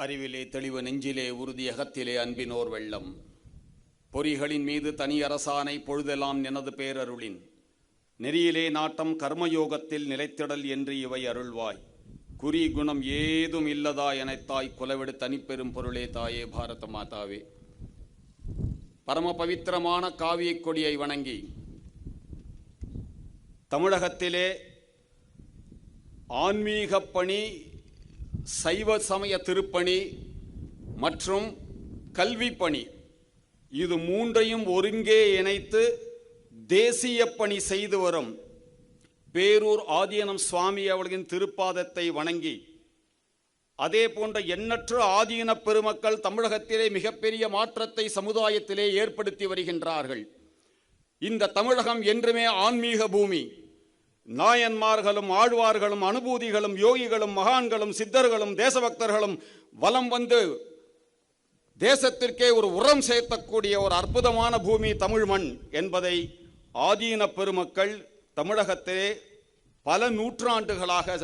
அறிவிலே தெளிவு நெஞ்சிலே உறுதி அகத்திலே அன்பினோர் வெள்ளம். பொறிகளின் மீது தனி அரசானை பொழுதெல்லாம் எனது பேரருளின். நெறியிலே நாட்டம் கர்மயோகத்தில் நிலைத்திடல் என்று இவை அருள்வாய். குறி குணம் ஏதும் இல்லதா எனத்தாய் குலவிடு தனிப்பெரும் பொருளே தாயே பாரத மாதாவே. பரம பவித்திரமான காவியக் கொடியை வணங்கி தமிழகத்திலே ஆன்மீகப் பணி சைவ சமய திருப்பணி மற்றும் கல்வி பணி. இது மூன்றையும் ஒருங்கே இணைத்து தேசிய பணி செய்து வரும். பேரூர் ஆதீனம் சுவாமி அவர்களின் திருப்பாதத்தை வணங்கி அதே போன்ற எண்ணற்ற ஆதீன பெருமக்கள் தமிழகத்திலே மிகப்பெரிய மாற்றத்தை சமுதாயத்திலே ஏற்படுத்தி வருகின்றார்கள். இந்த தமிழகம் என்றுமே ஆன்மீக பூமி. நாயன்மார்களும் ஆழ்வார்களும் அனுபூதிகளும் யோகிகளும் மகான்களும் சித்தர்களும் தேசபக்தர்களும் வலம் வந்து தேசத்திற்கே ஒரு உரம் சேர்த்தக்கூடிய ஒரு அற்புதமான பூமி தமிழ் மண் என்பதை ஆதீன பெருமக்கள் தமிழகத்திலே பல நூற்றாண்டுகளாக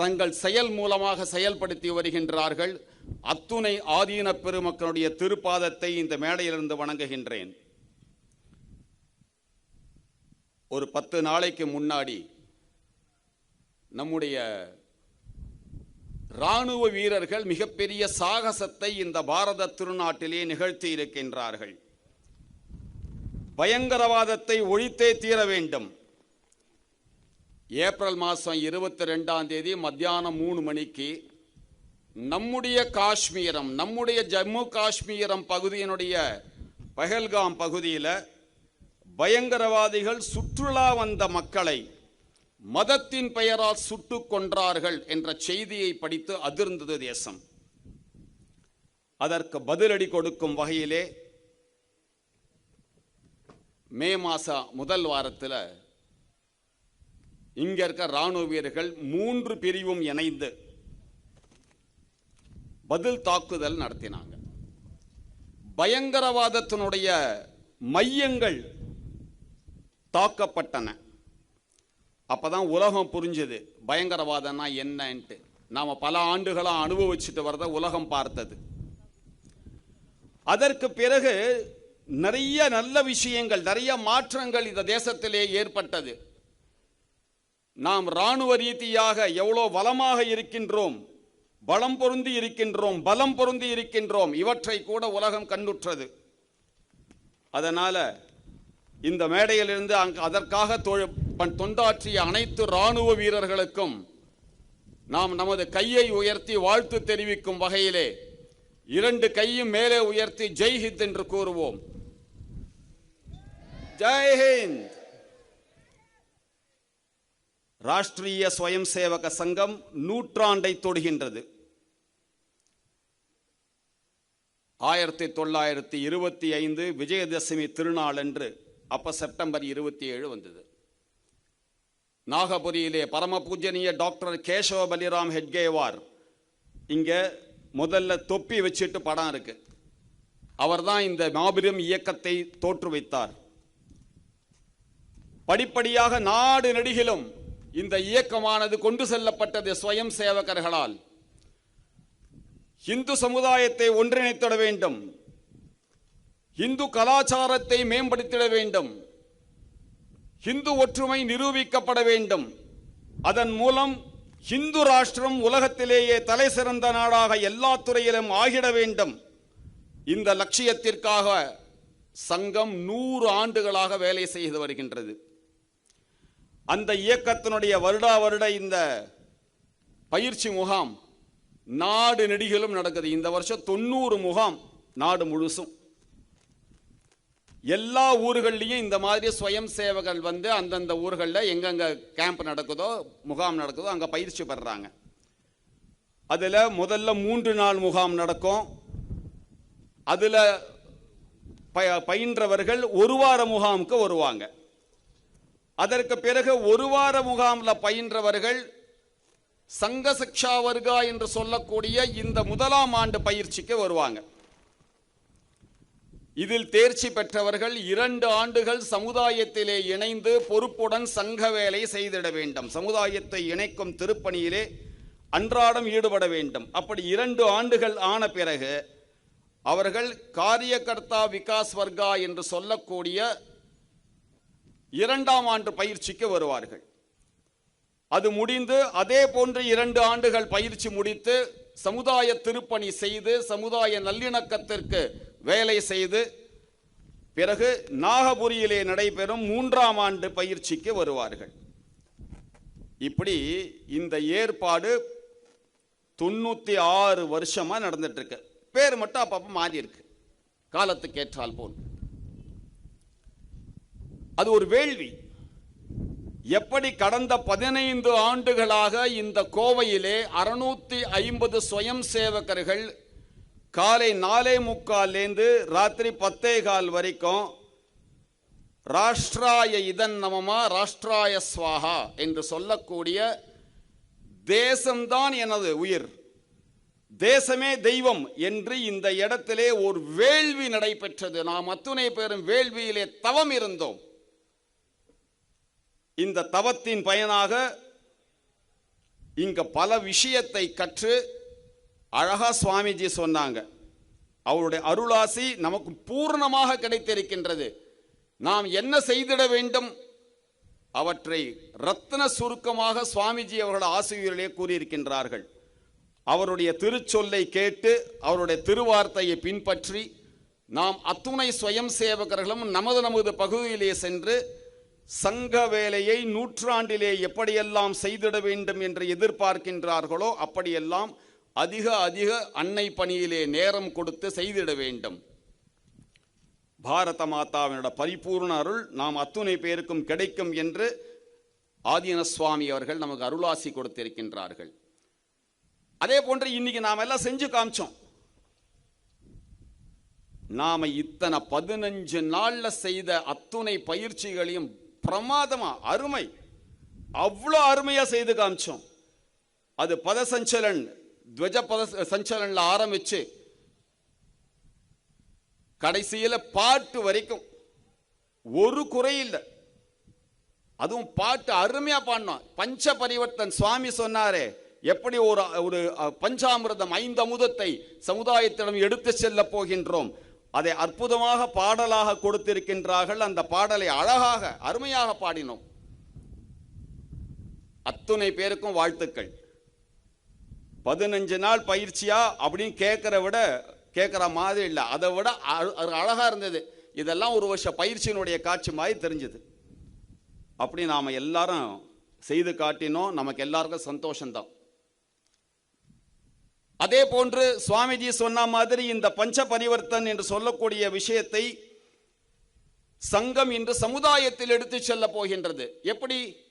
தங்கள் செயல் மூலமாக செயல்படுத்தி வருகின்றார்கள். அத்துணை ஆதீன பெருமக்களுடைய திருப்பாதத்தை இந்த மேடையிலிருந்து வணங்குகின்றேன். ஒரு பத்து நாளைக்கு முன்னாடி நம்முடைய இராணுவ வீரர்கள் மிகப்பெரிய சாகசத்தை இந்த பாரத திருநாட்டிலே நிகழ்த்தி இருக்கின்றார்கள். பயங்கரவாதத்தை ஒழித்தே தீர வேண்டும். ஏப்ரல் மாதம் இருபத்தி ரெண்டாம் தேதி மத்தியானம் மூணு மணிக்கு நம்முடைய காஷ்மீரம் நம்முடைய ஜம்மு காஷ்மீரம் பகுதியினுடைய பஹல்காம் பகுதியில் பயங்கரவாதிகள் சுற்றுலா வந்த மக்களை மதத்தின் பெயரால் சுட்டுக் கொன்றார்கள் என்ற செய்தியை படித்து அதிர்ந்தது தேசம். அதற்கு பதிலடி கொடுக்கும் வகையிலே மே மாச முதல் வாரத்தில் இங்க இருக்க ராணுவ வீரர்கள் மூன்று பிரிவும் இணைந்து பதில் தாக்குதல் நடத்தினாங்க. பயங்கரவாதத்தினுடைய மையங்கள் தாக்கப்பட்டன. அப்பதான் உலகம் புரிஞ்சது பயங்கரவாதம்னா என்னன்ட்டு. நாம பல ஆண்டுகளாக அனுபவிச்சுட்டு வரத உலகம் பார்த்தது. அதற்கு பிறகு நிறைய நல்ல விஷயங்கள் நிறைய மாற்றங்கள் இந்த தேசத்திலே ஏற்பட்டது. நாம் இராணுவ ரீதியாக எவ்வளோ வளமாக இருக்கின்றோம் பலம் பொருந்தி இருக்கின்றோம் பலம் பொருந்தி இருக்கின்றோம் இவற்றை கூட உலகம் கண்ணுற்றது அதனால் இந்த மேடையிலிருந்து அங்கு அதற்காக தொண்டாற்றிய அனைத்து ராணுவ வீரர்களுக்கும் நாம் நமது கையை உயர்த்தி வாழ்த்து தெரிவிக்கும் வகையிலே இரண்டு கையும் மேலே உயர்த்தி ஜெய் ஹிந்த் என்று கூறுவோம். ஜெய் ஹிந்த்! ராஷ்டிரிய சுயம் சேவக சங்கம் நூற்றாண்டை தொடுகின்றது. ஆயிரத்தி தொள்ளாயிரத்தி இருபத்தி ஐந்து விஜயதசமி திருநாள் என்று அப்போ செப்டம்பர் இருபத்தி ஏழு வந்தது. நாகபுரியிலே பரம பூஜனிய டாக்டர் கேசவ பலிராம் ஹெட்கேவார் இங்கே முதல்ல தொப்பி வச்சுட்டு படம் இருக்கு. அவர்தான் இந்த மாபெரும் இயக்கத்தை தோற்றுவித்தார் படிப்படியாக நாடு நெடுகிலும் இந்த இயக்கமானது கொண்டு செல்லப்பட்டது ஸ்வயம் சேவகர்களால் இந்து சமுதாயத்தை ஒன்றிணைத்திட வேண்டும். இந்து கலாச்சாரத்தை மேம்படுத்திட வேண்டும். இந்து ஒற்றுமை நிரூபிக்கப்பட வேண்டும். அதன் மூலம் இந்து ராஷ்டிரம் உலகத்திலேயே தலை சிறந்த நாடாக எல்லா துறையிலும் ஆகிட வேண்டும். இந்த லட்சியத்திற்காக சங்கம் நூறு ஆண்டுகளாக வேலை செய்து வருகின்றது. அந்த இயக்கத்தினுடைய வருடா வருட இந்த பயிற்சி முகாம் நாடு நெடுகிலும் நடக்குது. இந்த வருஷம் தொண்ணூறு முகாம் நாடு முழுசும். எல்லா ஊர்கள்லையும் இந்த மாதிரி சுயம் சேவகர்கள் வந்து அந்தந்த ஊர்களில் எங்கெங்கே கேம்ப் நடக்குதோ முகாம் நடக்குதோ அங்கே பயிற்சி பெறுறாங்க அதில் முதல்ல மூன்று நாள் முகாம் நடக்கும். அதில் ப பயின்றவர்கள் ஒரு வார முகாமுக்கு வருவாங்க. அதற்கு பிறகு ஒரு வார முகாமில் பயின்றவர்கள் சங்க சிக்ஷா வர்கா என்று சொல்லக்கூடிய இந்த முதலாம் ஆண்டு பயிற்சிக்கு வருவாங்க. இதில் தேர்ச்சி பெற்றவர்கள் இரண்டு ஆண்டுகள் சமுதாயத்திலே இணைந்து பொறுப்புடன் சங்க வேலை செய்திட வேண்டும். சமுதாயத்தை இணைக்கும் திருப்பணியிலே அன்றாடம் ஈடுபட வேண்டும். அப்படி இரண்டு ஆண்டுகள் ஆன பிறகு அவர்கள் காரியகர்த்தா விகாஸ் வர்க்கா என்று சொல்லக்கூடிய இரண்டாம் ஆண்டு பயிற்சிக்கு வருவார்கள். அது முடிந்து அதே போன்று இரண்டு ஆண்டுகள் பயிற்சி முடித்து சமுதாய திருப்பணி செய்து சமுதாய நல்லிணக்கத்திற்கு வேலை செய்து பிறகு நாகபுரியிலே நடைபெறும் மூன்றாம் ஆண்டு பயிற்சிக்கு வருவார்கள். இப்படி இந்த ஏற்பாடு தொண்ணூத்தி ஆறு வருஷமா நடந்துட்டு இருக்கு பேர் மட்டும் அப்பப்போ மாறி இருக்கு காலத்துக்கு ஏற்றால் போல். அது ஒரு வேள்வி. எப்படி கடந்த பதினைந்து ஆண்டுகளாக இந்த கோவையிலே அறுநூத்தி ஐம்பது சுயம் சேவகர்கள் காலை நாலே முக்கால்லேருந்து ராத்திரி பத்தே கால் வரைக்கும் ராஷ்டிராய இதன் நமமா ராஷ்டிராய ஸ்வாஹா என்று சொல்லக்கூடிய தேசம்தான் எனது உயிர். தேசமே தெய்வம் என்று இந்த இடத்திலே ஒரு வேள்வி நடைபெற்றது. நாம் அத்துணை பேரும் வேள்வியிலே தவம் இருந்தோம். இந்த தவத்தின் பயனாக இங்க பல விஷயத்தை கற்று அழகா சுவாமிஜி சொன்னாங்க. அவருடைய அருளாசி நமக்கு பூர்ணமாக கிடைத்திருக்கின்றது. நாம் என்ன செய்திட வேண்டும்? அவற்றை ரத்ன சுருக்கமாக சுவாமிஜி அவர்கள் ஆசிரியர்களே கூறியிருக்கின்றார்கள். அவருடைய திருச்சொல்லை கேட்டு அவருடைய திருவார்த்தையை பின்பற்றி நாம் அத்துணை சுயம் சேவகர்களும் நமது நமது பகுதியிலே சென்று சங்க வேலையை நூற்றாண்டிலே எப்படியெல்லாம் செய்திட வேண்டும் என்று எதிர்பார்க்கின்றார்களோ அப்படியெல்லாம் அதிக அதிக அன்னை பணியிலே நேரம் கொடுத்து செய்திட வேண்டும். பாரத மாதாவினோட பரிபூர்ண அருள் நாம் அத்துணை பேருக்கும் கிடைக்கும் என்று ஆதீன சுவாமி அவர்கள் நமக்கு அருளாசி கொடுத்திருக்கின்றார்கள். அதே போன்று இன்னைக்கு நாம் எல்லாம் செஞ்சு காமிச்சோம். நாம இத்தனை பதினஞ்சு நாள்ல செய்த அத்துணை பயிற்சிகளையும் பிரமாதமா அருமை அவ்வளோ அருமையா செய்து காமிச்சோம். அது பத துவஜ பத சஞ்சலன்ல ஆரம்பிச்சு கடைசியில் பாட்டு வரைக்கும் ஒரு குறையில் அதுவும் பாட்டு அருமையாக பாடினோம் பஞ்ச பரிவர்த்தன் சுவாமி சொன்னாரே எப்படி ஒரு ஒரு பஞ்சாமிரதம் ஐந்து அமுதத்தை சமுதாயத்திடம் எடுத்து செல்ல போகின்றோம். அதை அற்புதமாக பாடலாக கொடுத்திருக்கின்றார்கள். அந்த பாடலை அழகாக அருமையாக பாடினோம். அத்துணை பேருக்கும் வாழ்த்துக்கள். பதினஞ்சு நாள் பயிற்சியா அப்படின்னு கேட்குற விட கேட்குற மாதிரி இல்லை. அதை விட அது அழகாக இருந்தது. இதெல்லாம் ஒரு வருஷ பயிற்சியினுடைய காட்சி மாதிரி தெரிஞ்சுது. அப்படி நாம் எல்லாரும் செய்து காட்டினோம். நமக்கு எல்லாருக்கும் சந்தோஷம்தான். அதே போன்று சுவாமிஜி சொன்ன மாதிரி இந்த பஞ்ச பரிவர்த்தன் என்று சொல்லக்கூடிய விஷயத்தை சங்கம் இன்று சமுதாயத்தில் எடுத்து செல்ல போகின்றது. எப்படி?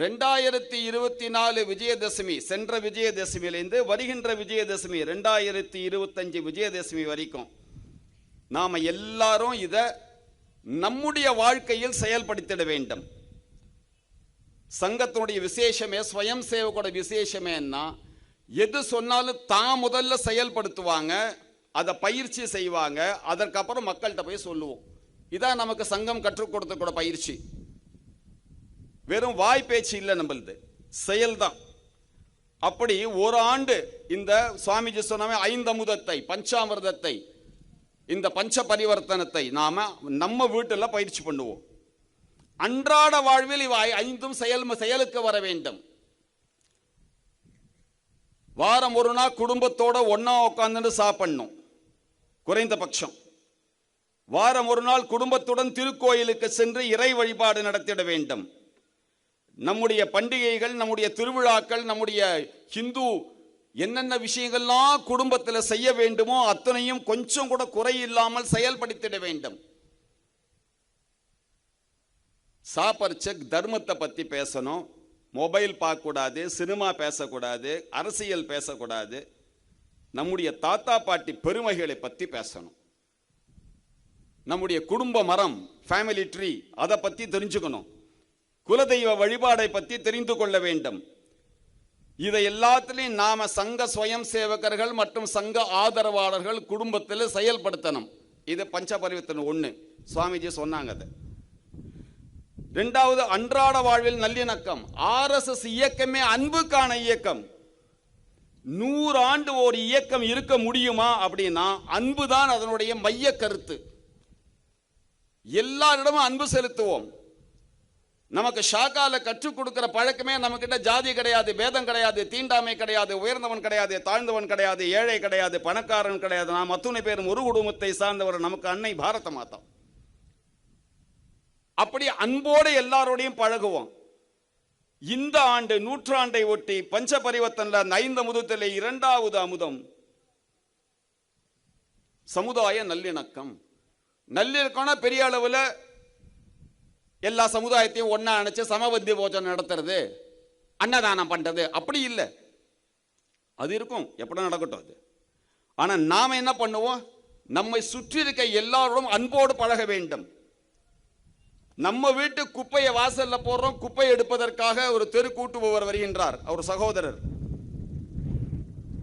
ரெண்டாயிரத்தி இருபத்தி நாலு விஜயதசமி சென்ற விஜயதசமியிலேருந்து வருகின்ற விஜயதசமி ரெண்டாயிரத்தி இருபத்தஞ்சு விஜயதசமி வரைக்கும் நாம் எல்லாரும் இதை நம்முடைய வாழ்க்கையில் செயல்படுத்திட வேண்டும். சங்கத்தினுடைய விசேஷமே ஸ்வயம் சேவகோட விசேஷமேன்னா எது சொன்னாலும் தான் முதல்ல செயல்படுத்துவாங்க அதை பயிற்சி செய்வாங்க அதற்கப்புறம் மக்கள்கிட்ட போய் சொல்லுவோம். இதான் நமக்கு சங்கம் கற்றுக் கொடுத்த கூட பயிற்சி. வெறும் வாய் பேச்சு இல்லை நம்மளது. செயல்தான். அப்படி ஒரு ஆண்டு இந்த சுவாமிஜி சொன்ன ஐந்தமுதத்தை பஞ்சாமிர்தத்தை இந்த பஞ்ச பரிவர்த்தனத்தை நாம நம்ம வீட்டில் பயிற்சி பண்ணுவோம். அன்றாட வாழ்வில் இவை ஐந்தும் செயல் செயலுக்கு வர வேண்டும். வாரம் ஒரு நாள் குடும்பத்தோட ஒன்னா உட்காந்துட்டு சாப்பிடணும். குறைந்தபட்சம் வாரம் ஒரு நாள் குடும்பத்துடன் திருக்கோயிலுக்கு சென்று இறை வழிபாடு நடத்திட வேண்டும். நம்முடைய பண்டிகைகள் நம்முடைய திருவிழாக்கள் நம்முடைய ஹிந்து என்னென்ன விஷயங்கள்லாம் குடும்பத்தில் செய்ய வேண்டுமோ அத்தனையும் கொஞ்சம் கூட குறை இல்லாமல் செயல்படுத்திட வேண்டும். சாப்பரிச்ச தர்மத்தை பற்றி பேசணும். மொபைல் பார்க்கக்கூடாது சினிமா பேசக்கூடாது அரசியல் பேசக்கூடாது. நம்முடைய தாத்தா பாட்டி பெருமைகளை பற்றி பேசணும். நம்முடைய குடும்ப மரம் ஃபேமிலி ட்ரீ அதை பற்றி தெரிஞ்சுக்கணும். குலதெய்வ வழிபாடை பற்றி தெரிந்து கொள்ள வேண்டும். இதை எல்லாத்திலையும் நாம சங்க சுயம் சேவகர்கள் மற்றும் சங்க ஆதரவாளர்கள் குடும்பத்தில் செயல்படுத்தணும். இது பஞ்சபரிவர்த்தனை ஒன்று சுவாமிஜி சொன்னாங்க அது. ரெண்டாவது அன்றாட வாழ்வில் நல்லிணக்கம். ஆர்எஸ்எஸ் இயக்கமே அன்புக்கான இயக்கம். நூறு ஆண்டு ஒரு இயக்கம் இருக்க முடியுமா அப்படின்னா அன்பு தான் அதனுடைய மைய கருத்து. எல்லாரிடமும் அன்பு செலுத்துவோம். நமக்கு ஷாக்கால கற்றுக் கொடுக்கிற பழக்கமே நம்மக்கிட்ட ஜாதி கிடையாது பேதம் கிடையாது தீண்டாமை கிடையாது உயர்ந்தவன் கிடையாது தாழ்ந்தவன் கிடையாது ஏழை கிடையாது பணக்காரன் கிடையாது. நாம் அத்துணை பேரும் ஒரு குடும்பத்தை சார்ந்தவர் நமக்கு அன்னை பாரத மாதா. அப்படி அன்போடு எல்லாரோடையும் பழகுவோம். இந்த ஆண்டு நூற்றாண்டை ஒட்டி பஞ்ச பரிவர்த்தனில் அந்த ஐந்து அமுதத்திலே இரண்டாவது அமுதம். சமுதாய நல்லிணக்கம். நல்லிணக்கம்னா பெரிய அளவில் எல்லா சமுதாயத்தையும் ஒன்றா அணைச்சு சமபந்தி போஜனம் நடத்துறது அன்னதானம் பண்றது அப்படி இல்லை. அது இருக்கும். எப்படி நடக்கட்டும் அது. ஆனால் நாம் என்ன பண்ணுவோம்? நம்மை சுற்றி இருக்க எல்லாரோடும் அன்போடு பழக வேண்டும். நம்ம வீட்டு குப்பையை வாசல்ல போடுறோம். குப்பை எடுப்பதற்காக ஒரு தெரு கூட்டுபவர் வருகின்றார். அவர் சகோதரர்.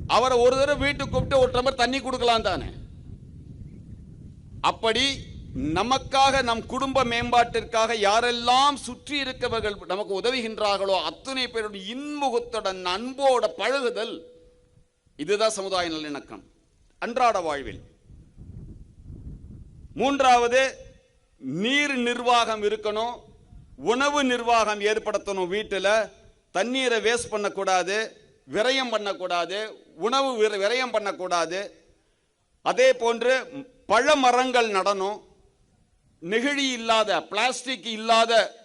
அவரை ஒரு தடவை வீட்டுக்கு கூப்பிட்டு ஒரு டம்ளர் தண்ணி கொடுக்கலாம் தானே? அப்படி நமக்காக நம் குடும்ப மேம்பாட்டிற்காக யாரெல்லாம் சுற்றி இருக்கவர்கள் நமக்கு உதவுகின்றார்களோ அத்தனை பேருடைய இன்முகத்துடன் அன்போட பழகுதல் இதுதான் சமுதாய நல்லிணக்கம் அன்றாட வாழ்வில். மூன்றாவது நீர் நிர்வாகம் இருக்கணும் உணவு நிர்வாகம் ஏற்படுத்தணும் வீட்டில் தண்ணீரை வேஸ்ட் பண்ணக்கூடாது விரயம் பண்ணக்கூடாது உணவு விர- விரயம் பண்ணக்கூடாது. அதே போன்று பழ மரங்கள் நடணும் நெகிழி இல்லாத பிளாஸ்டிக் இல்லாத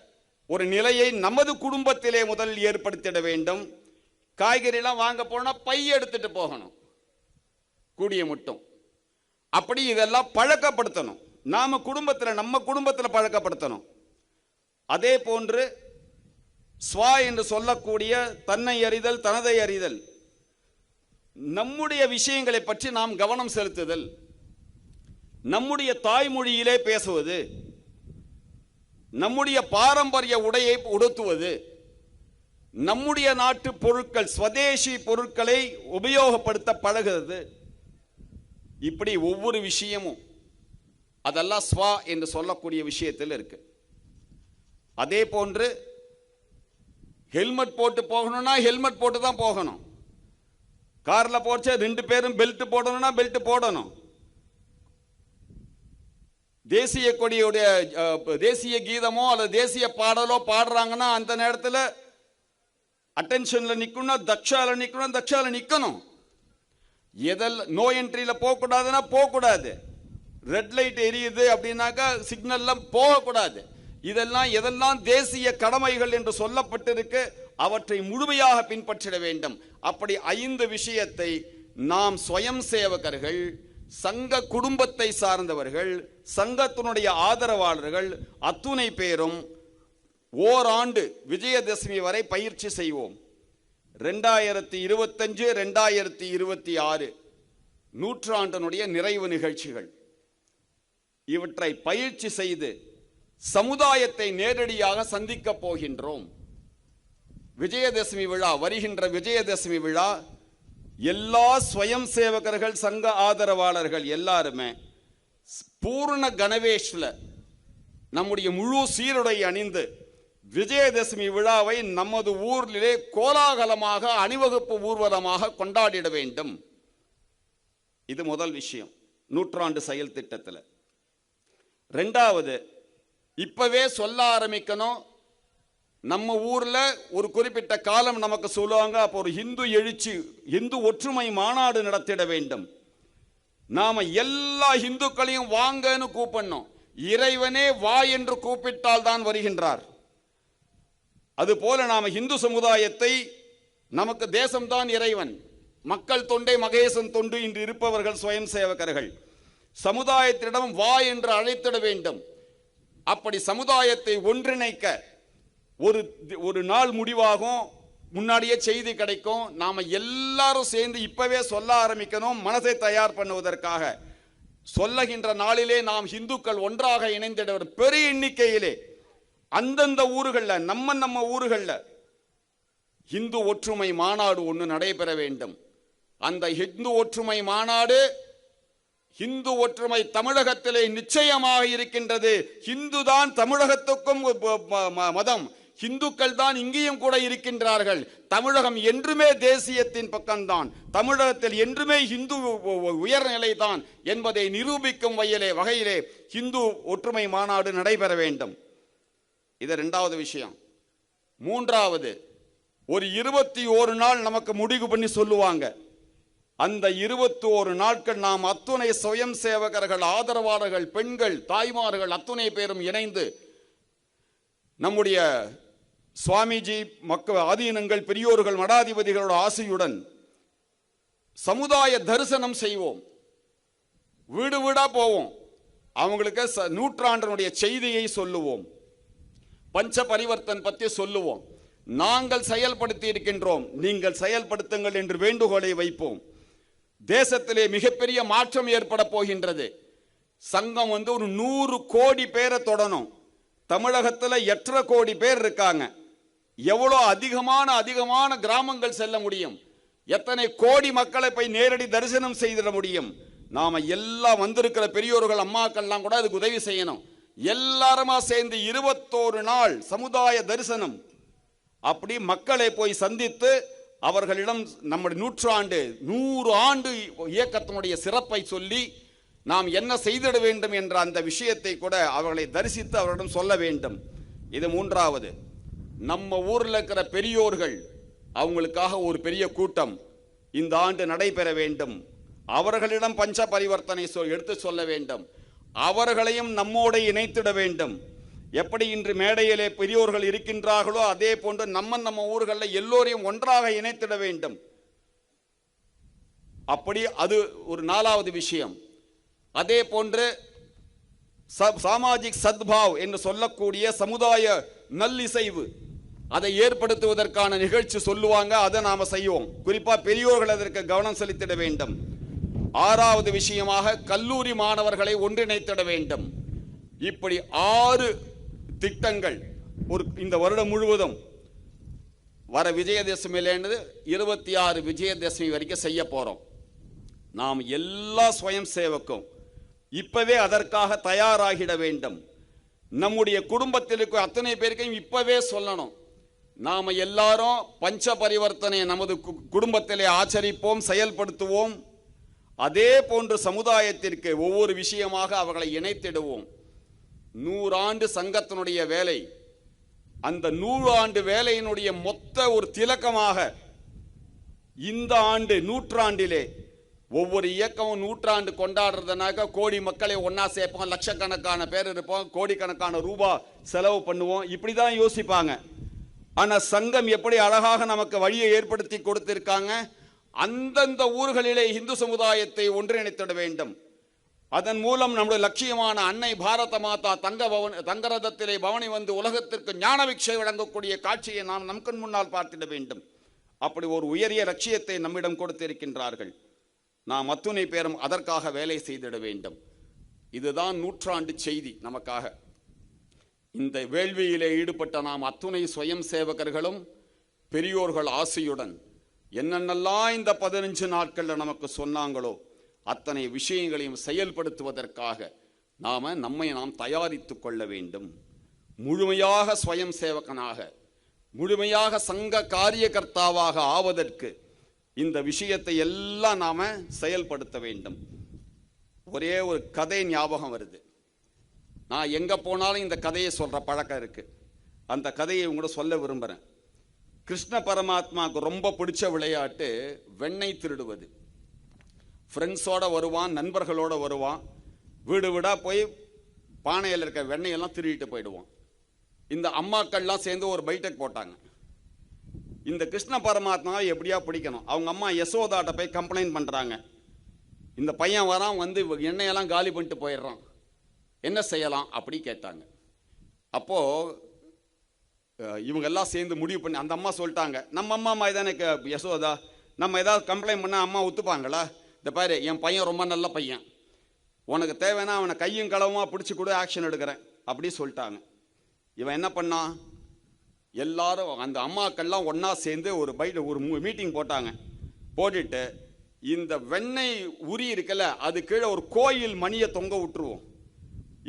ஒரு நிலையை நமது குடும்பத்திலே முதல் ஏற்படுத்திட வேண்டும். காய்கறிலாம் வாங்க போனால் பை எடுத்துட்டு போகணும். கூடிய மட்டும். அப்படி இதெல்லாம் பழக்கப்படுத்தணும். நாம் குடும்பத்தில் நம்ம குடும்பத்தில் பழக்கப்படுத்தணும். அதே போன்று ஸ்வா என்று சொல்லக்கூடிய தன்னை அறிதல் தனதை அறிதல் நம்முடைய விஷயங்களை பற்றி நாம் கவனம் செலுத்துதல். நம்முடைய தாய்மொழியிலே பேசுவது நம்முடைய பாரம்பரிய உடையை உடுத்துவது நம்முடைய நாட்டு பொருட்கள் ஸ்வதேசி பொருட்களை உபயோகப்படுத்த பழகிறது இப்படி ஒவ்வொரு விஷயமும் அதெல்லாம் ஸ்வா என்று சொல்லக்கூடிய விஷயத்தில் இருக்கு. அதே போன்று ஹெல்மெட் போட்டு போகணும்னா ஹெல்மெட் போட்டு தான் போகணும். காரில் போச்சு ரெண்டு பேரும் பெல்ட் போடணும்னா பெல்ட் போடணும். தேசிய கொடியுடைய தேசிய கீதமோ அல்லது தேசிய பாடலோ பாடுறாங்கன்னா அந்த நேரத்தில் அட்டென்ஷனில் நிற்கணும் தக்ஷால நிற்கணும் தக்ஷால நிற்கணும் எதெல்லாம் நோ என்ட்ரியில் போகக்கூடாதுன்னா போகக்கூடாது. ரெட் லைட் எரியுது அப்படின்னாக்கா சிக்னல்லாம் போகக்கூடாது. இதெல்லாம் எதெல்லாம் தேசிய கடமைகள் என்று சொல்லப்பட்டிருக்கு அவற்றை முழுமையாக பின்பற்றிட வேண்டும். அப்படி ஐந்து விஷயத்தை நாம் சுயம் சேவகர்கள் சங்க குடும்பத்தை சார்ந்தவர்கள் சங்கத்தினுடைய ஆதரவாளர்கள் அத்துணை பேரும் ஓராண்டு விஜயதசமி வரை பயிற்சி செய்வோம். ரெண்டாயிரத்தி இருபத்தஞ்சு ரெண்டாயிரத்தி இருபத்தி ஆறு நூற்றாண்டினுடைய நிறைவு நிகழ்ச்சிகள். இவற்றை பயிற்சி செய்து சமுதாயத்தை நேரடியாக சந்திக்கப் போகின்றோம். விஜயதசமி விழா வருகின்ற விஜயதசமி விழா எல்லா ஸ்வயம் சேவகர்கள் சங்க ஆதரவாளர்கள் எல்லாருமே பூர்ண கணவேஷ்ல நம்முடைய முழு சீருடை அணிந்து விஜயதசமி விழாவை நமது ஊரிலே கோலாகலமாக அணிவகுப்பு ஊர்வலமாக கொண்டாடிட வேண்டும். இது முதல் விஷயம் நூற்றாண்டு செயல் திட்டத்தில். ரெண்டாவது இப்பவே சொல்ல ஆரம்பிக்கணும் நம்ம ஊரில் ஒரு குறிப்பிட்ட காலம் நமக்கு சொல்லுவாங்க அப்போ ஒரு ஹிந்து எழுச்சி இந்து ஒற்றுமை மாநாடு நடத்திட வேண்டும். நாம் எல்லா இந்துக்களையும் வாங்கன்னு கூப்பிடணும். இறைவனே வா என்று கூப்பிட்டால் தான் வருகின்றார். அதுபோல நாம் இந்து சமுதாயத்தை நமக்கு தேசம்தான் இறைவன். மக்கள் தொண்டை மகேசன் தொண்டு இன்று இருப்பவர்கள் சுயம் சேவகர்கள். சமுதாயத்திடம் வா என்று அழைத்திட வேண்டும். அப்படி சமுதாயத்தை ஒன்றிணைக்க ஒரு ஒரு நாள் முடிவாகும் முன்னாடியே செய்தி கிடைக்கும் நாம எல்லாரும் சேர்ந்து இப்பவே சொல்ல ஆரம்பிக்கணும் மனதை தயார் பண்ணுவதற்காக. சொல்லுகின்ற நாளிலே நாம் இந்துக்கள் ஒன்றாக இணைந்திட பெரிய எண்ணிக்கையிலே அந்தந்த ஊர்களில் நம்ம நம்ம ஊர்களில் இந்து ஒற்றுமை மாநாடு ஒன்று நடைபெற வேண்டும். அந்த இந்து ஒற்றுமை மாநாடு இந்து ஒற்றுமை தமிழகத்திலே நிச்சயமாக இருக்கின்றது. இந்து தான் தமிழகத்துக்கும் மதம். இந்துக்கள் தான் இங்கேயும் கூட இருக்கின்றார்கள். தமிழகம் என்றுமே தேசியத்தின் பக்கம்தான். தமிழகத்தில் என்றுமே இந்து உயர்நிலை தான் என்பதை நிரூபிக்கும் வகையிலே வகையிலே இந்து ஒற்றுமை மாநாடு நடைபெற வேண்டும். இது ரெண்டாவது விஷயம். மூன்றாவது ஒரு இருபத்தி ஓரு நாள் நமக்கு முடிவு பண்ணி சொல்லுவாங்க. அந்த இருபத்தி ஓரு நாட்கள் நாம் அத்துணை சுயம் சேவகர்கள் ஆதரவாளர்கள் பெண்கள் தாய்மார்கள் அத்துணை பேரும் இணைந்து நம்முடைய சுவாமிஜி மக்கள் ஆதீனங்கள் பெரியோர்கள் மடாதிபதிகளோட ஆசையுடன் சமுதாய தரிசனம் செய்வோம். வீடு வீடா போவோம். அவங்களுக்கு ச- நூற்றாண்டினுடைய செய்தியை சொல்லுவோம். பஞ்ச பரிவர்த்தன் பற்றி சொல்லுவோம். நாங்கள் செயல்படுத்தி இருக்கின்றோம். நீங்கள் செயல்படுத்துங்கள் என்று வேண்டுகோளை வைப்போம். தேசத்திலே மிகப்பெரிய மாற்றம் ஏற்பட போகின்றது. சங்கம் வந்து ஒரு நூறு கோடி பேரை தொடணும். தமிழகத்தில் எட்டரை கோடி பேர் இருக்காங்க. எவ்வளோ அதிகமான அதிகமான கிராமங்கள் செல்ல முடியும்? எத்தனை கோடி மக்களை போய் நேரடி தரிசனம் செய்திட முடியும்? நாம எல்லாம் வந்திருக்கிற பெரியோர்கள் அம்மாக்கள்லாம் கூட அதுக்கு உதவி செய்யணும். எல்லாருமா சேர்ந்து இருபத்தோரு நாள் சமுதாய தரிசனம். அப்படி மக்களை போய் சந்தித்து அவர்களிடம் நம்முடைய நூற்றாண்டு நூறு ஆண்டு இயக்கத்தினுடைய சிறப்பை சொல்லி நாம் என்ன செய்திட வேண்டும் என்ற அந்த விஷயத்தை கூட அவர்களை தரிசித்து அவர்களிடம் சொல்ல வேண்டும். இது மூன்றாவது. நம்ம ஊரில் இருக்கிற பெரியோர்கள் அவங்களுக்காக ஒரு பெரிய கூட்டம் இந்த ஆண்டு நடைபெற வேண்டும். அவர்களிடம் பஞ்ச பரிவர்த்தனை சொல் எடுத்து சொல்ல வேண்டும். அவர்களையும் நம்மோடு இணைத்திட வேண்டும். எப்படி இன்று மேடையிலே பெரியோர்கள் இருக்கின்றார்களோ அதே போன்று நம்ம நம்ம ஊர்களில் எல்லோரையும் ஒன்றாக இணைத்திட வேண்டும். அப்படி அது ஒரு நாலாவது விஷயம். அதே போன்று சாமாஜிக் சத்பாவ் என்று சொல்லக்கூடிய சமுதாய நல்லிசைவு அதை ஏற்படுத்துவதற்கான நிகழ்ச்சி சொல்லுவாங்க அதை நாம செய்வோம். குறிப்பா பெரியோர்கள் அதற்கு கவனம் செலுத்திட வேண்டும். ஆறாவது விஷயமாக கல்லூரி மாணவர்களை ஒன்றிணைத்திட வேண்டும். இப்படி ஆறு திட்டங்கள் ஒரு இந்த வருடம் முழுவதும் வர விஜயதசமியிலேருந்து இருபத்தி ஆறு விஜயதசமி வரைக்கும் செய்ய போறோம். நாம் எல்லா சுயம் சேவக்கும். இப்பவே அதற்காக தயாராகிட வேண்டும். நம்முடைய குடும்பத்தில் இருக்கிற அத்தனை பேருக்கையும் இப்பவே சொல்லணும். நாம் எல்லாரும் பஞ்ச பரிவர்த்தனை நமது கு- குடும்பத்திலே ஆச்சரிப்போம் செயல்படுத்துவோம். அதே போன்று சமுதாயத்திற்கு ஒவ்வொரு விஷயமாக அவர்களை இணைத்திடுவோம். நூறாண்டு சங்கத்தினுடைய வேலை. அந்த நூறு ஆண்டு வேலையினுடைய மொத்த ஒரு திலக்கமாக இந்த ஆண்டு நூற்றாண்டிலே ஒவ்வொரு இயக்கமும் நூற்றாண்டு கொண்டாடுறதுனாக்க கோடி மக்களை ஒன்னா சேர்ப்போம் லட்சக்கணக்கான பேர் இருப்போம் கோடிக்கணக்கான ரூபா செலவு பண்ணுவோம். இப்படி தான் யோசிப்பாங்க. ஆனால் சங்கம் எப்படி அழகாக நமக்கு வழியை ஏற்படுத்தி கொடுத்திருக்காங்க? அந்தந்த ஊர்களிலே இந்து சமுதாயத்தை ஒன்றிணைத்திட வேண்டும். அதன் மூலம் நம்முடைய லட்சியமான அன்னை பாரத மாதா தங்க பவன் தங்கரதத்திலே பவனி வந்து உலகத்திற்கு ஞான விக்ஷை வழங்கக்கூடிய காட்சியை நாம் நம் கண் முன்னால் பார்த்திட வேண்டும். அப்படி ஒரு உயரிய லட்சியத்தை நம்மிடம் கொடுத்திருக்கின்றார்கள். நாம் அத்துணை பேரும் அதற்காக வேலை செய்திட வேண்டும். இதுதான் நூற்றாண்டு செய்தி நமக்காக. இந்த வேள்வியிலே ஈடுபட்ட நாம் அத்துணை சுயம் சேவகர்களும் பெரியோர்கள் ஆசையுடன் என்னென்னலாம் இந்த பதினஞ்சு நாட்களில் நமக்கு சொன்னாங்களோ அத்தனை விஷயங்களையும் செயல்படுத்துவதற்காக நாம் நம்மை நாம் தயாரித்து கொள்ள வேண்டும். முழுமையாக சுயம் சேவகனாக முழுமையாக சங்க காரியகர்த்தாவாக ஆவதற்கு இந்த விஷயத்தை எல்லாம் நாம் செயல்படுத்த வேண்டும். ஒரே ஒரு கதை ஞாபகம் வருது. நான் எங்கே போனாலும் இந்த கதையை சொல்கிற பழக்கம் இருக்குது அந்த கதையை உங்களோட சொல்ல விரும்புகிறேன் கிருஷ்ண பரமாத்மாவுக்கு ரொம்ப பிடிச்ச விளையாட்டு வெண்ணெய் திருடுவது. ஃப்ரெண்ட்ஸோடு வருவான் நண்பர்களோட வருவான். வீடு வீடாக போய் பானையில் இருக்க வெண்ணெயெல்லாம் திருடிட்டு போயிடுவான். இந்த அம்மாக்கள்லாம் சேர்ந்து ஒரு பைட்டக் போட்டாங்க. இந்த கிருஷ்ண பரமாத்மாவை எப்படியா பிடிக்கணும்? அவங்க அம்மா யசோதாட்ட போய் கம்ப்ளைண்ட் பண்ணுறாங்க இந்த பையன் வரான் வந்து எண்ணெயெல்லாம் காலி பண்ணிட்டு போயிடுறான். என்ன செய்யலாம் அப்படி கேட்டாங்க. அப்போ இவங்க எல்லாம் சேர்ந்து முடிவு பண்ணி அந்த அம்மா சொல்லிட்டாங்க நம்ம அம்மா மாதிரி தானே யசோதா நம்ம ஏதாவது கம்ப்ளைண்ட் பண்ணால் அம்மா ஒத்துப்பாங்களா? இந்த பாரு என் பையன் ரொம்ப நல்ல பையன். உனக்கு தேவைன்னா அவனை கையும் களவுமா பிடிச்சி கூட ஆக்ஷன் எடுக்கிறேன் அப்படி சொல்லிட்டாங்க. இவன் என்ன பண்ணான் எல்லாரும் அந்த அம்மாக்கள்லாம் ஒன்றா சேர்ந்து ஒரு பைட் ஒரு மீட்டிங் போட்டாங்க. போட்டுட்டு இந்த வெண்ணெய் உரி இருக்குல்ல அது கீழே ஒரு கோயில் மணியை தொங்க விட்டுருவோம்.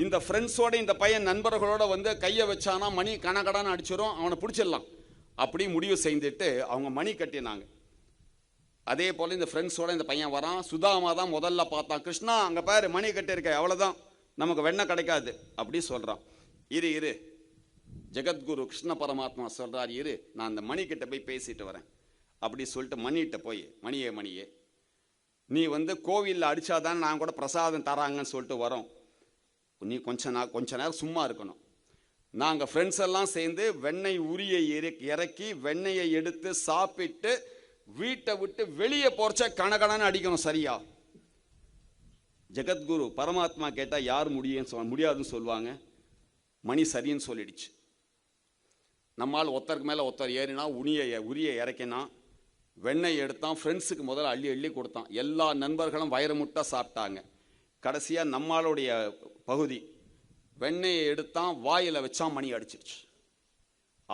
இந்த ஃப்ரெண்ட்ஸோட இந்த பையன் நண்பர்களோட வந்து கையை வச்சானா மணி கணக்கடான்னு அடிச்சிடும் அவனை பிடிச்சிடலாம். அப்படி முடிவு செய்துட்டு அவங்க மணி கட்டினாங்க. அதே போல் இந்த ஃப்ரெண்ட்ஸோட இந்த பையன் வரான். சுதாமா தான் முதல்ல பார்த்தான். கிருஷ்ணா அங்கே பாரு மணி கட்டியிருக்க அவ்வளோதான் நமக்கு வெண்ணெய் கிடைக்காது அப்படி சொல்கிறான் இரு இரு. ஜெகத்குரு கிருஷ்ண பரமாத்மா சொல்கிறார் இரு நான் அந்த மணிக்கிட்ட போய் பேசிட்டு வரேன். அப்படி சொல்லிட்டு மணிகிட்ட போய் மணியே மணியே நீ வந்து கோவிலில் அடித்தாதான் நான் கூட பிரசாதம் தராங்கன்னு சொல்லிட்டு வரோம். நீ கொஞ்ச நாள் கொஞ்ச நேரம் சும்மா இருக்கணும். நாங்கள் ஃப்ரெண்ட்ஸ் எல்லாம் சேர்ந்து வெண்ணெய் உரியை இறக்கி இறக்கி வெண்ணெயை எடுத்து சாப்பிட்டு வீட்டை விட்டு வெளியே போறச்ச கணக்கணன்னு அடிக்கணும் சரியா? ஜெகத்குரு பரமாத்மா கேட்டால் யார் முடியும்னு சொல்ல முடியாதுன்னு சொல்லுவாங்க. மணி சரின்னு சொல்லிடுச்சு. நம்மால் ஒருத்தருக்கு மேலே ஒருத்தர் ஏறினா உனியை உரிய இறக்கினா வெண்ணெய் எடுத்தான் ஃப்ரெண்ட்ஸுக்கு முதல்ல அள்ளி அள்ளி கொடுத்தான். எல்லா நண்பர்களும் வயிறு முட்டை சாப்பிட்டாங்க. கடைசியாக நம்மளுடைய பகுதி. வெண்ணெயை எடுத்தான் வாயில் வச்சான் மணி அடிச்சிருச்சு.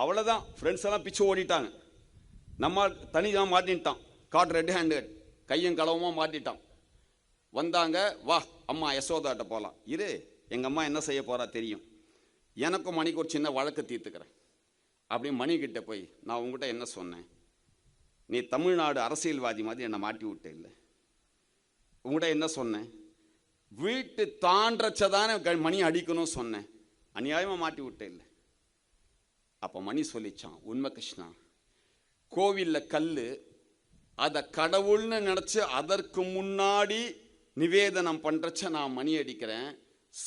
அவ்வளோதான் ஃப்ரெண்ட்ஸ் எல்லாம் பிச்சு ஓடிட்டாங்க. நம்ம தனி தான் மாட்டின்ட்டான் காட் ரெட் ஹேண்டு கையும் களவுமா மாட்டிட்டான். வந்தாங்க வா அம்மா யசோதாட்ட போகலாம் இரு எங்கள் அம்மா என்ன செய்ய போகிறா தெரியும். எனக்கும் மணிக்கு ஒரு சின்ன வழக்கு தீர்த்துக்கிறேன். அப்படியே மணிக்கிட்ட போய் நான் உங்ககிட்ட என்ன சொன்னேன்? நீ தமிழ்நாடு அரசியல்வாதி மாதிரி என்னை மாட்டி விட்ட இல்லை. உங்கள்கிட்ட என்ன சொன்னேன்? வீட்டு தாண்டச்சதானே க- மணி அடிக்கணும் சொன்னேன். அநியாயமாக மாட்டி விட்டேன் இல்லை. அப்போ மணி சொல்லிச்சான் உண்மை கிருஷ்ணா கோவிலில் கல் அதை கடவுள்னு நினச்சி அதற்கு முன்னாடி நிவேதனம் பண்ணுறச்ச நான் மணி அடிக்கிறேன்.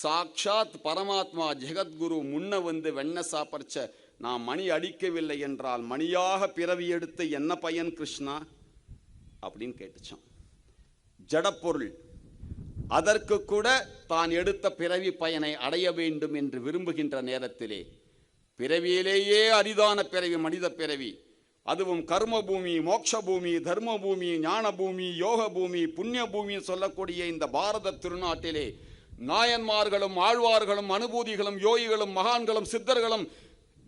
சாக்ஷாத் பரமாத்மா ஜெகத்குரு முன்ன வந்து வெண்ணெய் சாப்பிட்றச்ச நான் மணி அடிக்கவில்லை என்றால் மணியாக பிறவி எடுத்து என்ன பையன் கிருஷ்ணா? அப்படின்னு கேட்டுச்சான். ஜடப்பொருள் அதற்கு கூட தான் எடுத்த பிறவி பயனை அடைய வேண்டும் என்று விரும்புகின்ற நேரத்திலே பிறவியிலேயே அரிதான பிறவி மனித பிறவி அதுவும் கர்ம பூமி மோட்ச பூமி தர்ம பூமி ஞான பூமி யோக பூமி புண்ணிய பூமி சொல்லக்கூடிய இந்த பாரத திருநாட்டிலே நாயன்மார்களும் ஆழ்வார்களும் அனுபூதிகளும் யோகிகளும் மகான்களும் சித்தர்களும்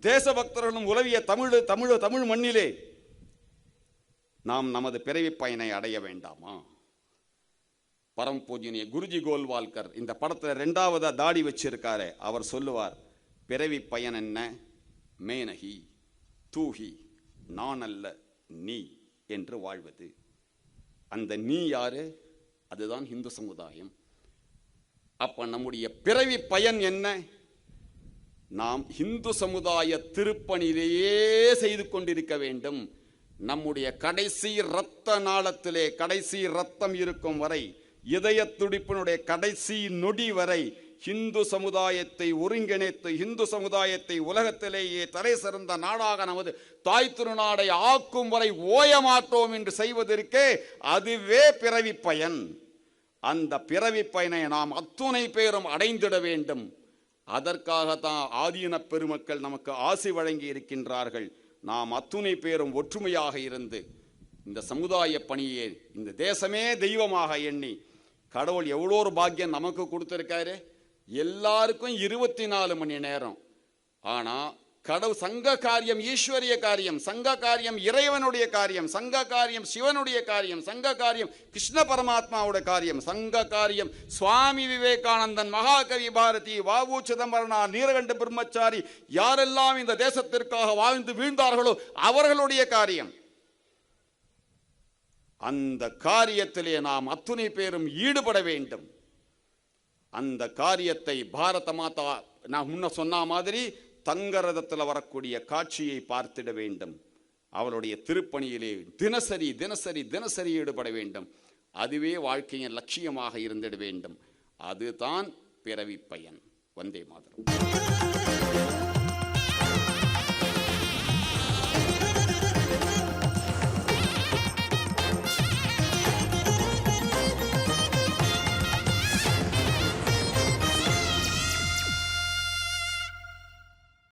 தேசபக்தர்களும் உலவிய தமிழ் தமிழ் தமிழ் மண்ணிலே நாம் நமது பிறவி பயனை அடைய வேண்டாமா? பரம் பூஜ்யனிய குருஜி கோல்வால்கர் இந்த படத்தில் ரெண்டாவதாக தாடி வச்சிருக்காரு அவர் சொல்லுவார் பிறவி பயன் என்ன மேனகி தூகி நான் அல்ல நீ என்று வாழ்வது. அந்த நீ யாரு? அதுதான் இந்து சமுதாயம். அப்ப நம்முடைய பிறவி பயன் என்ன? நாம் இந்து சமுதாய திருப்பணியிலேயே செய்து கொண்டிருக்க வேண்டும். நம்முடைய கடைசி இரத்த நாளத்திலே கடைசி இரத்தம் இருக்கும் வரை இதய துடிப்பினுடைய கடைசி நொடி வரை இந்து சமுதாயத்தை ஒருங்கிணைத்து இந்து சமுதாயத்தை உலகத்திலேயே தலை சிறந்த நாடாக நமது தாய் திருநாடை ஆக்கும் வரை ஓயமாட்டோம் என்று செய்வதற்கே அதுவே பிறவி பயன். அந்த பிறவி பயனை நாம் அத்துணை பேரும் அடைந்திட வேண்டும். அதற்காகத்தான் ஆதீன பெருமக்கள் நமக்கு ஆசி வழங்கி இருக்கின்றார்கள். நாம் அத்துணை பேரும் ஒற்றுமையாக இருந்து இந்த சமுதாய பணியே இந்த தேசமே தெய்வமாக எண்ணி கடவுள் எவ்வளோ ஒரு பாக்கியம் நமக்கு கொடுத்துருக்காரு? எல்லாருக்கும் இருபத்தி நாலு மணி நேரம். ஆனால் கடவுள் சங்க காரியம் ஈஸ்வரிய காரியம் சங்க காரியம் இறைவனுடைய காரியம் சங்க காரியம் சிவனுடைய காரியம் சங்க காரியம் கிருஷ்ண பரமாத்மாவோட காரியம் சங்க காரியம் சுவாமி விவேகானந்தன் மகாகவி பாரதி வாவு சிதம்பரனார் நீலகண்ட பிரம்மச்சாரி யாரெல்லாம் இந்த தேசத்திற்காக வாழ்ந்து வீழ்ந்தார்களோ அவர்களுடைய காரியம். அந்த காரியத்திலே நாம் அத்துணை பேரும் ஈடுபட வேண்டும். அந்த காரியத்தை பாரத மாதா நான் முன்ன சொன்ன மாதிரி தங்கரதத்தில் வரக்கூடிய காட்சியை பார்த்திட வேண்டும். அவருடைய திருப்பணியிலே தினசரி தினசரி தினசரி ஈடுபட வேண்டும். அதுவே வாழ்க்கையின் லட்சியமாக இருந்திட வேண்டும். அதுதான் பிறவி பயன். வந்தே மாதிரம்.